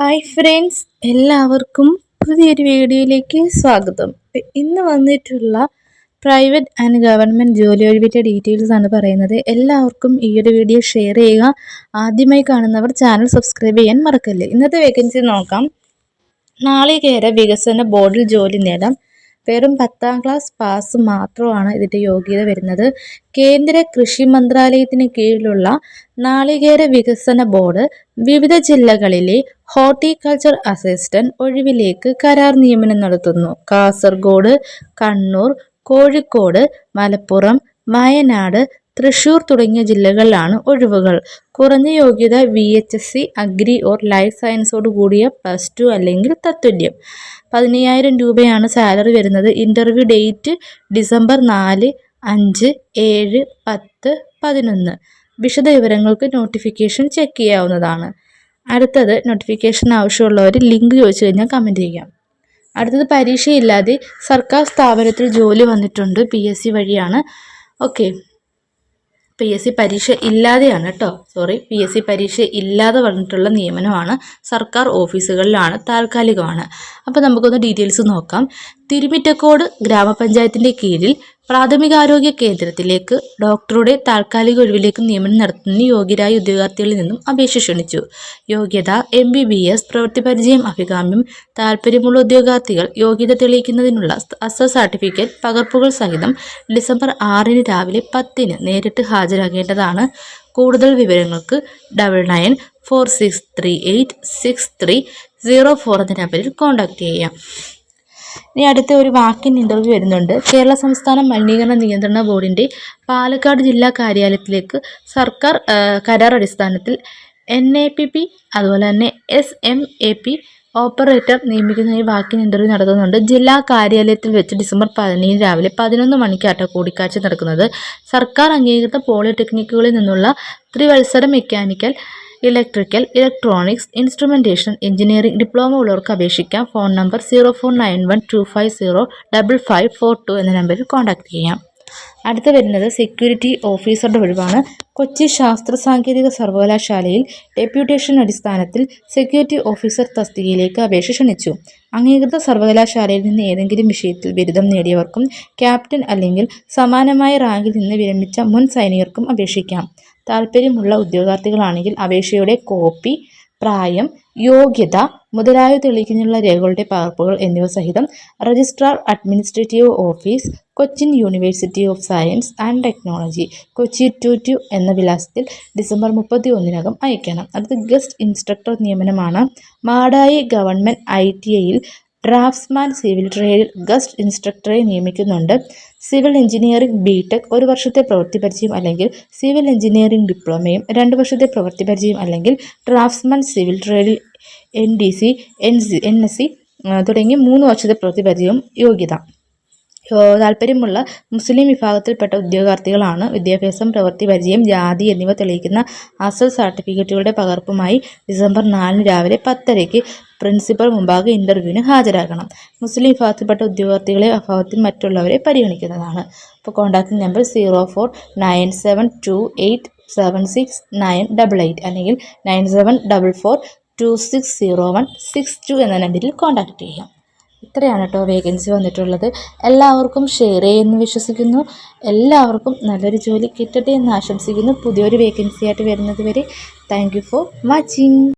Hi friends എല്ലാവർക്കും പുതിയൊരു വീഡിയോയിലേക്ക് സ്വാഗതം. ഇന്ന് വന്നിട്ടുള്ള പ്രൈവറ്റ് ആൻഡ് ഗവൺമെന്റ് ജോലി ഒഴിവിന്റെ ഡീറ്റെയിൽസ് ആണ് പറയുന്നത്. എല്ലാവർക്കും ഈ ഒരു വീഡിയോ ഷെയർ ചെയ്യുക. ആദ്യമായി കാണുന്നവർ ചാനൽ സബ്സ്ക്രൈബ് ചെയ്യാൻ മറക്കല്ലേ. ഇന്നത്തെ വേക്കൻസി നോക്കാം. നാളികേര വികസന ബോർഡിൽ ജോലി നേടാം. വെറും പത്താം ക്ലാസ് പാസ് മാത്രമാണ് ഇതിന്റെ യോഗ്യത വരുന്നത്. കേന്ദ്ര കൃഷി മന്ത്രാലയത്തിന് കീഴിലുള്ള നാളികേര വികസന ബോർഡ് വിവിധ ജില്ലകളിലെ ഹോർട്ടിക്കൾച്ചർ അസിസ്റ്റന്റ് ഒഴിവിലേക്ക് കരാർ നിയമനം നടത്തുന്നു. കാസർഗോഡ് കണ്ണൂർ കോഴിക്കോട് മലപ്പുറം വയനാട് തൃശൂർ തുടങ്ങിയ ജില്ലകളിലാണ് ഒഴിവുകൾ. കുറഞ്ഞ യോഗ്യത V H S C agri or life സയൻസോട് കൂടിയ പ്ലസ് ടു അല്ലെങ്കിൽ തത്തുല്യം. പതിനയ്യായിരം രൂപയാണ് സാലറി വരുന്നത്. ഇന്റർവ്യൂ ഡേറ്റ് ഡിസംബർ നാല് അഞ്ച് ഏഴ് പത്ത് പതിനൊന്ന്. വിശദ വിവരങ്ങൾക്ക് നോട്ടിഫിക്കേഷൻ ചെക്ക് ചെയ്യാവുന്നതാണ്. അടുത്തത് നോട്ടിഫിക്കേഷൻ ആവശ്യമുള്ളവർ ലിങ്ക് ചോദിച്ചു കഴിഞ്ഞാൽ കമന്റ് ചെയ്യാം. അടുത്തത് പരീക്ഷയില്ലാതെ സർക്കാർ സ്ഥാപനത്തിൽ ജോലി വന്നിട്ടുണ്ട് പി എസ് സി വഴിയാണ്. ഓക്കെ പി എസ് സി പരീക്ഷ ഇല്ലാതെയാണ് കേട്ടോ സോറി പി എസ് സി പരീക്ഷ ഇല്ലാതെ വന്നിട്ടുള്ള നിയമനമാണ്. സർക്കാർ ഓഫീസുകളിലാണ് താൽക്കാലികമാണ്. അപ്പോൾ നമുക്കൊന്ന് ഡീറ്റെയിൽസ് നോക്കാം. തിരുമിറ്റക്കോട് ഗ്രാമപഞ്ചായത്തിന്റെ കീഴിൽ പ്രാഥമികാരോഗ്യ കേന്ദ്രത്തിലേക്ക് ഡോക്ടറുടെ താൽക്കാലിക ഒഴിവിലേക്ക് നിയമനം നടത്തുന്ന യോഗ്യരായ ഉദ്യോഗാർത്ഥികളിൽ നിന്നും അപേക്ഷ ക്ഷണിച്ചു. യോഗ്യത എം ബി ബി എസ് പ്രവൃത്തി പരിചയം അഭികാമ്യം താൽപ്പര്യമുള്ള ഉദ്യോഗാർത്ഥികൾ യോഗ്യത തെളിയിക്കുന്നതിനുള്ള അസ സർട്ടിഫിക്കറ്റ് പകർപ്പുകൾ സഹിതം ഡിസംബർ ആറിന് രാവിലെ പത്തിന് നേരിട്ട് ഹാജരാകേണ്ടതാണ്. കൂടുതൽ വിവരങ്ങൾക്ക് double nine four six three eight six three zero four എന്ന നമ്പറിൽ കോൺടാക്റ്റ് ചെയ്യാം. ഇനി അടുത്ത ഒരു വാക്കിൻ ഇന്റർവ്യൂ വരുന്നുണ്ട്. കേരള സംസ്ഥാന മലിനീകരണ നിയന്ത്രണ ബോർഡിന്റെ പാലക്കാട് ജില്ലാ കാര്യാലയത്തിലേക്ക് സർക്കാർ കരാർ അടിസ്ഥാനത്തിൽ എൻ എ പി പി അതുപോലെ തന്നെ S M A P operator നിയമിക്കുന്ന ഈ വാക്കിൻ ഇന്റർവ്യൂ നടത്തുന്നുണ്ട്. ജില്ലാ കാര്യാലയത്തിൽ വെച്ച് ഡിസംബർ പതിനേഴ് രാവിലെ പതിനൊന്ന് മണിക്കാട്ട കൂടിക്കാഴ്ച നടക്കുന്നത്. സർക്കാർ അംഗീകൃത പോളിടെക്നിക്കുകളിൽ നിന്നുള്ള ത്രിവത്സര mechanical electrical electronics instrumentation engineering diploma ഉള്ളവർക്ക് അപേക്ഷിക്കാം. Phone number zero four nine one two five zero double five four two എന്ന നമ്പറിൽ കോൺടാക്റ്റ് ചെയ്യാം. അടുത്ത് വരുന്നത് സെക്യൂരിറ്റി ഓഫീസറുടെ ഒഴിവാണ്. കൊച്ചി ശാസ്ത്ര സാങ്കേതിക സർവകലാശാലയിൽ ഡെപ്യൂട്ടേഷൻ അടിസ്ഥാനത്തിൽ സെക്യൂരിറ്റി ഓഫീസർ തസ്തികയിലേക്ക് അപേക്ഷ ക്ഷണിച്ചു. അംഗീകൃത സർവകലാശാലയിൽ നിന്ന് ഏതെങ്കിലും വിഷയത്തിൽ ബിരുദം നേടിയവർക്കും ക്യാപ്റ്റൻ അല്ലെങ്കിൽ സമാനമായ റാങ്കിൽ നിന്ന് വിരമിച്ച മുൻ സൈനികർക്കും അപേക്ഷിക്കാം. താൽപ്പര്യമുള്ള ഉദ്യോഗാർത്ഥികളാണെങ്കിൽ അപേക്ഷയുടെ കോപ്പി പ്രായം യോഗ്യത മുതലായ തെളിയിക്കുന്നതിനുള്ള രേഖകളുടെ പകർപ്പുകൾ എന്നിവ സഹിതം registrar administrative office Cochin university of science and technology Kochi two two എന്ന വിലാസത്തിൽ ഡിസംബർ മുപ്പത്തി ഒന്നിനകം അയക്കണം അടുത്ത ഗസ്റ്റ് ഇൻസ്ട്രക്ടർ നിയമനമാണ് മാടായി ഗവൺമെന്റ് ഐ ടി ഐയിൽ ഡ്രാഫ്റ്റ്സ്മാൻ സിവിൽ ട്രേഡിൽ ഗസ്റ്റ് ഇൻസ്ട്രക്ടറെ നിയമിക്കുന്നുണ്ട്. സിവിൽ എഞ്ചിനീയറിംഗ് ബി ടെക് ഒരു വർഷത്തെ പ്രവൃത്തി പരിചയം അല്ലെങ്കിൽ സിവിൽ എഞ്ചിനീയറിംഗ് ഡിപ്ലോമയും രണ്ട് വർഷത്തെ പ്രവൃത്തി പരിചയം അല്ലെങ്കിൽ draftsman civil ട്രേഡിൽ N D C N C N S C തുടങ്ങി മൂന്ന് വർഷത്തെ പ്രവൃത്തി പരിചയവും യോഗ്യത. താല്പര്യമുള്ള മുസ്ലിം വിഭാഗത്തിൽപ്പെട്ട ഉദ്യോഗാർത്ഥികളാണ് വിദ്യാഭ്യാസം പ്രവൃത്തി പരിചയം ജാതി എന്നിവ തെളിയിക്കുന്ന അസൽ സർട്ടിഫിക്കറ്റുകളുടെ പകർപ്പുമായി ഡിസംബർ നാലിന് രാവിലെ പത്തരയ്ക്ക് പ്രിൻസിപ്പൽ മുമ്പാകെ ഇന്റർവ്യൂവിന് ഹാജരാകണം. മുസ്ലിം വിഭാഗത്തിൽപ്പെട്ട ഉദ്യോഗാർത്ഥികളെ അഭാവത്തിൽ മറ്റുള്ളവരെ പരിഗണിക്കുന്നതാണ്. അപ്പോൾ contact number zero four nine seven two eight seven six nine double eight അല്ലെങ്കിൽ nine seven double four two six zero one six two എന്ന നമ്പറിൽ കോൺടാക്റ്റ് ചെയ്യാം. ഇത്രയാണ് കേട്ടോ വേക്കൻസി വന്നിട്ടുള്ളത്. എല്ലാവർക്കും ഷെയർ ചെയ്യുമെന്ന് വിശ്വസിക്കുന്നു. എല്ലാവർക്കും നല്ലൊരു ജോലി കിട്ടട്ടെ എന്ന് ആശംസിക്കുന്നു. പുതിയൊരു വേക്കൻസി ആയിട്ട് വരുന്നത് വരെ. Thank for watching